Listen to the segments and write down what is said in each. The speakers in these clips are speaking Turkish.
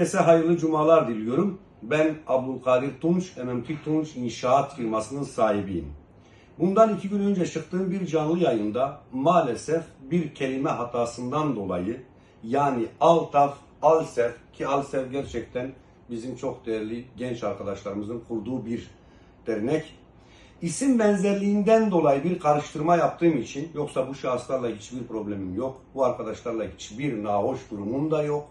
Herkese hayırlı cumalar diliyorum. Ben Abdülkadir Tunç, MMT Tunç İnşaat firmasının sahibiyim. Bundan iki gün önce çıktığım bir canlı yayında maalesef bir kelime hatasından dolayı yani Altaf, Alsef ki Alsef gerçekten bizim çok değerli genç arkadaşlarımızın kurduğu bir dernek. İsim benzerliğinden dolayı bir karıştırma yaptığım için yoksa bu şahıslarla hiçbir problemim yok. Bu arkadaşlarla hiçbir nahoş durumum da yok.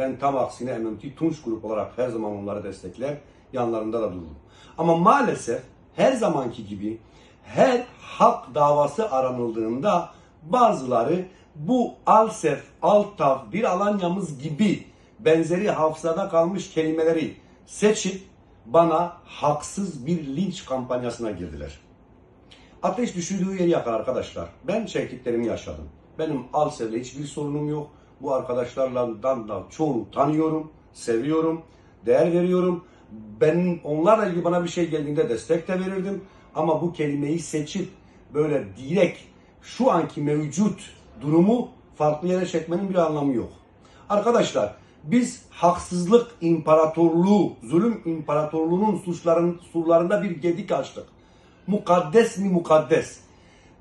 Ben tam aksine MMT Tunç Grup olarak her zaman onları destekler, yanlarında da dururum. Ama maalesef her zamanki gibi her hak davası aranıldığında bazıları bu Alsef, Altaf, bir Alanyamız gibi benzeri hafızada kalmış kelimeleri seçip bana haksız bir linç kampanyasına girdiler. Ateş düşürdüğü yeri yakar arkadaşlar. Ben çektiklerimi yaşadım. Benim Alsev'le hiçbir sorunum yok. Bu arkadaşlardan da çoğunu tanıyorum, seviyorum, değer veriyorum. Ben onlarla ilgili bana bir şey geldiğinde destek de verirdim. Ama bu kelimeyi seçip böyle direkt şu anki mevcut durumu farklı yere çekmenin bir anlamı yok. Arkadaşlar biz haksızlık imparatorluğu, zulüm imparatorluğunun suçların surlarında bir gedik açtık. Mukaddes mi mukaddes?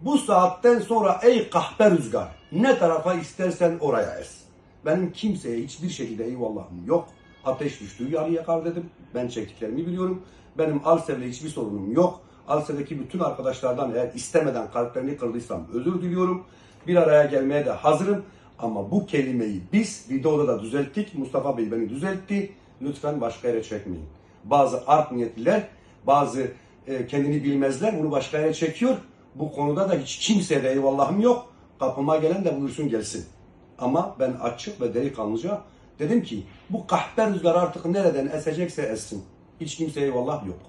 Bu saatten sonra ey kahpe rüzgar ne tarafa istersen oraya es. Benim kimseye hiçbir şekilde eyvallahım yok. Ateş düştüğü yarı yakar dedim. Ben çektiklerimi biliyorum. Benim Alsev'le hiçbir sorunum yok. Alsev'deki bütün arkadaşlardan eğer istemeden kalplerini kırdıysam özür diliyorum. Bir araya gelmeye de hazırım. Ama bu kelimeyi biz videoda da düzelttik. Mustafa Bey beni düzeltti. Lütfen başka yere çekmeyin. Bazı art niyetliler, bazı e, kendini bilmezler bunu başka yere çekiyor. Bu konuda da hiç kimseye de eyvallahım yok. Kapıma gelen de buyursun gelsin. Ama ben açık ve delikanlıca dedim ki bu kahpe rüzgar artık nereden esecekse essin. Hiç kimseye eyvallah yok.